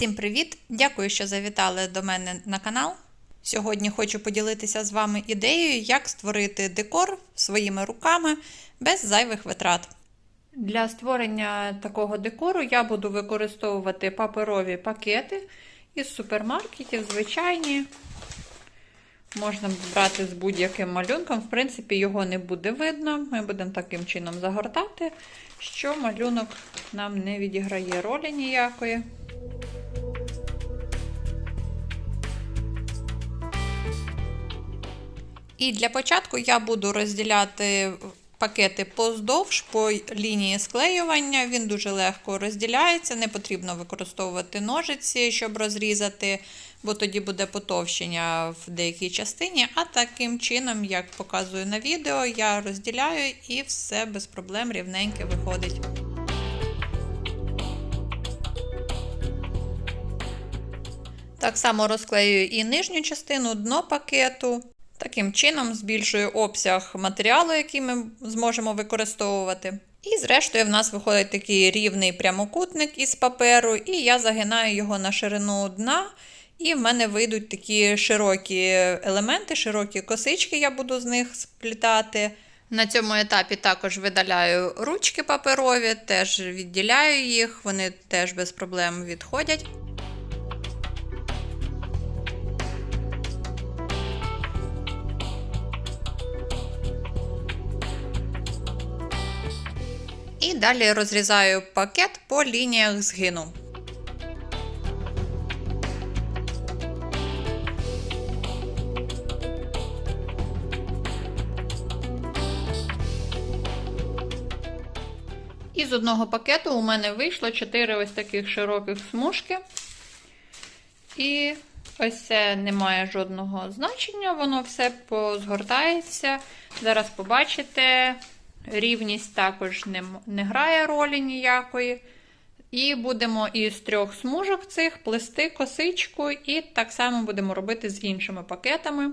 Всім привіт! Дякую, що завітали до мене на канал. Сьогодні хочу поділитися з вами ідеєю, як створити декор своїми руками без зайвих витрат. Для створення такого декору я буду використовувати паперові пакети із супермаркетів, звичайні. Можна брати з будь-яким малюнком, в принципі, його не буде видно. Ми будемо таким чином загортати, що малюнок нам не відіграє ролі ніякої. І для початку я буду розділяти пакети поздовж по лінії склеювання. Він дуже легко розділяється, не потрібно використовувати ножиці, щоб розрізати, бо тоді буде потовщення в деякій частині. А таким чином, як показую на відео, я розділяю і все без проблем рівненьке виходить. Так само розклеюю і нижню частину, дно пакету. Таким чином збільшую обсяг матеріалу, який ми зможемо використовувати. І, зрештою, в нас виходить такий рівний прямокутник із паперу, і я загинаю його на ширину дна. І в мене вийдуть такі широкі елементи, широкі косички, я буду з них сплітати. На цьому етапі також видаляю ручки паперові, теж відділяю їх, вони теж без проблем відходять. І далі розрізаю пакет по лініях згину. І з одного пакету у мене вийшло 4 ось таких широких смужки. І ось це не має жодного значення, воно все позгортається. Зараз побачите. Рівність також не, не грає ролі ніякої. І будемо із трьох смужок цих плести косичку, і так само будемо робити з іншими пакетами.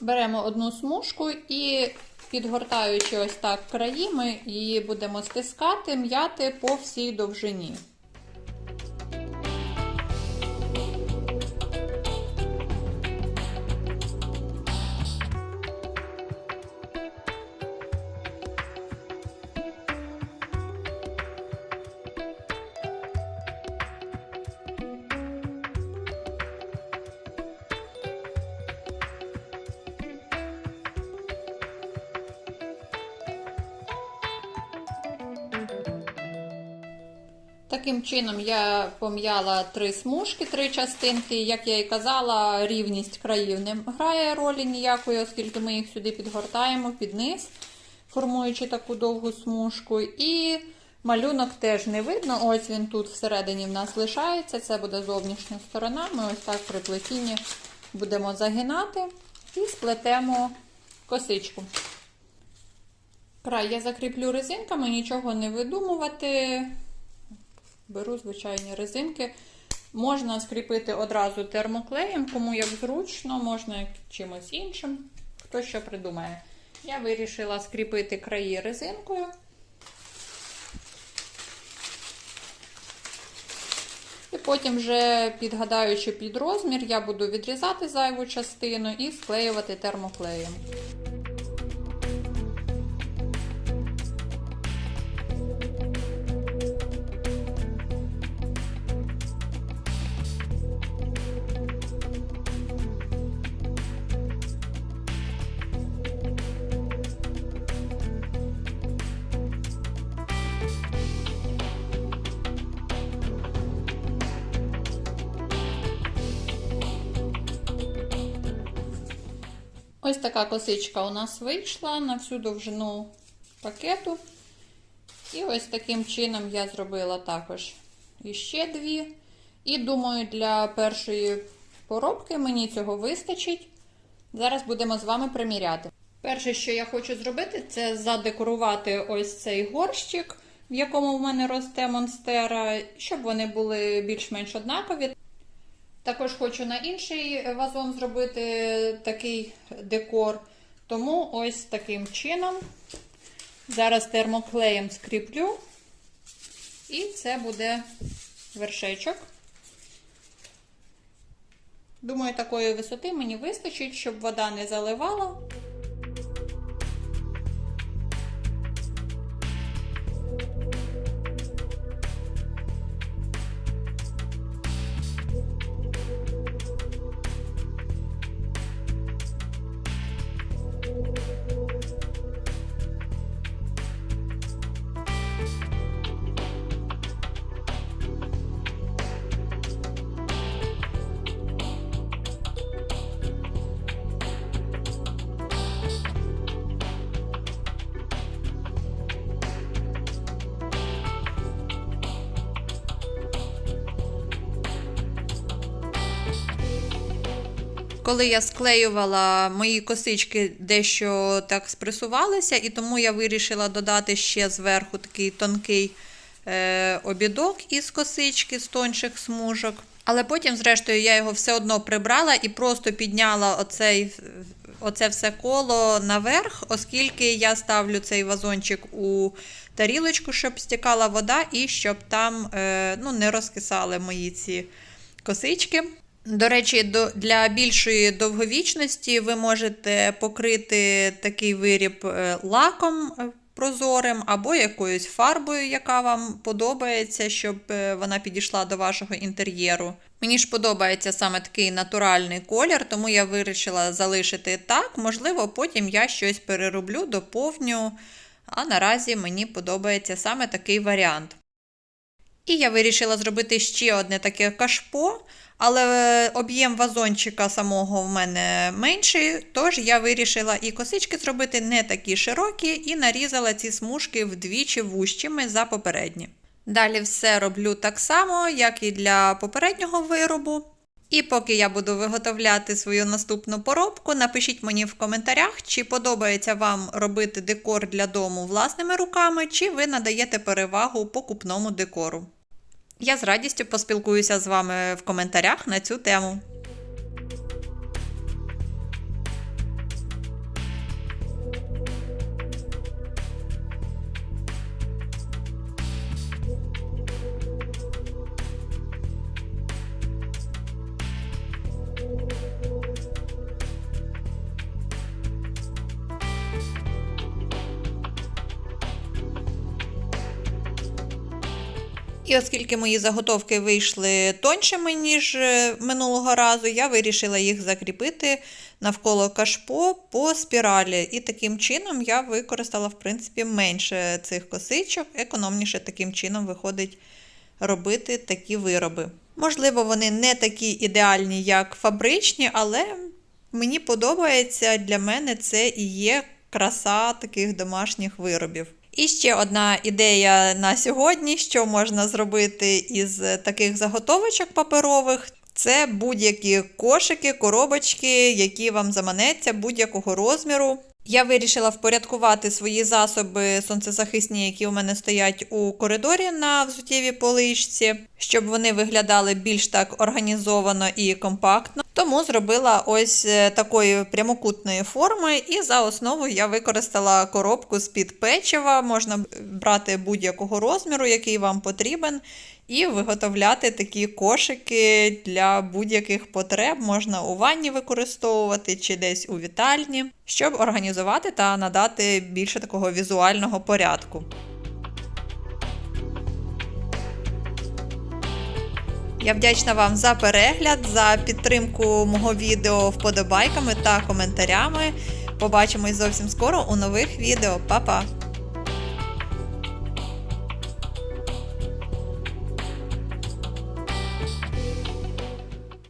Беремо одну смужку і, підгортаючи ось так краї, ми її будемо стискати, м'яти по всій довжині. Таким чином я пом'яла три смужки, три частинки. Як я і казала, рівність країв не грає ролі ніякої, оскільки ми їх сюди підгортаємо під низ, формуючи таку довгу смужку. І малюнок теж не видно. Ось він тут всередині в нас лишається. Це буде зовнішня сторона. Ми ось так при плетінні будемо загинати і сплетемо косичку. Край я закріплю резинками, нічого не видумувати. Беру звичайні резинки. Можна скріпити одразу термоклеєм, кому як зручно, можна чимось іншим. Хто що придумає. Я вирішила скріпити краї резинкою. І потім, вже підгадаючи під розмір, я буду відрізати зайву частину і склеювати термоклеєм. Ось така косичка у нас вийшла на всю довжину пакету. І ось таким чином я зробила також іще дві. І думаю, для першої поробки мені цього вистачить. Зараз будемо з вами приміряти. Перше, що я хочу зробити, це задекорувати ось цей горщик, в якому в мене росте монстера, щоб вони були більш-менш однакові. Також хочу на інший вазон зробити такий декор. Тому ось таким чином. Зараз термоклеєм скріплю. І це буде вершечок. Думаю, такої висоти мені вистачить, щоб вода не заливала. Коли я склеювала, мої косички дещо так спресувалися, і тому я вирішила додати ще зверху такий тонкий е, обідок із косички, з тонших смужок. Але потім, зрештою, я його все одно прибрала і просто підняла оцей, оце все коло наверх, оскільки я ставлю цей вазончик у тарілочку, щоб стікала вода, і щоб там е, ну, не розкисали мої ці косички. До речі, для більшої довговічності ви можете покрити такий виріб е, лаком е, прозорим або якоюсь фарбою, яка вам подобається, щоб е, вона підійшла до вашого інтер'єру. Мені ж подобається саме такий натуральний колір, тому я вирішила залишити так. Можливо, потім я щось перероблю, доповню. А наразі мені подобається саме такий варіант. І я вирішила зробити ще одне таке кашпо, але об'єм вазончика самого в мене менший, тож я вирішила і косички зробити не такі широкі, і нарізала ці смужки вдвічі вущими за попередні. Далі все роблю так само, як і для попереднього виробу. І поки я буду виготовляти свою наступну поробку, напишіть мені в коментарях, чи подобається вам робити декор для дому власними руками, чи ви надаєте перевагу покупному декору. Я з радістю поспілкуюся з вами в коментарях на цю тему. І оскільки мої заготовки вийшли тоншими, ніж е, минулого разу, я вирішила їх закріпити навколо кашпо по спіралі. І таким чином я використала, в принципі, менше цих косичок, економніше таким чином виходить робити такі вироби. Можливо, вони не такі ідеальні, як фабричні, але мені подобається для мене це і є краса таких домашніх виробів. І ще одна ідея на сьогодні, що можна зробити із таких заготовочок паперових. Це будь-які кошики, коробочки, які вам заманеться будь-якого розміру. Я вирішила впорядкувати свої засоби сонцезахисні, які у мене стоять у коридорі на взуттєвій поличці, щоб вони виглядали більш так організовано і компактно. Тому зробила ось е, такої прямокутної форми, і за основу я використала коробку з-під печива. Можна брати будь-якого розміру, який вам потрібен, і виготовляти такі кошики для будь-яких потреб. Можна у ванні використовувати чи десь у вітальні, щоб організувати та надати більше такого візуального порядку. Я вдячна вам за перегляд, за підтримку мого відео вподобайками та коментарями. Побачимось зовсім скоро у нових відео. Па-па!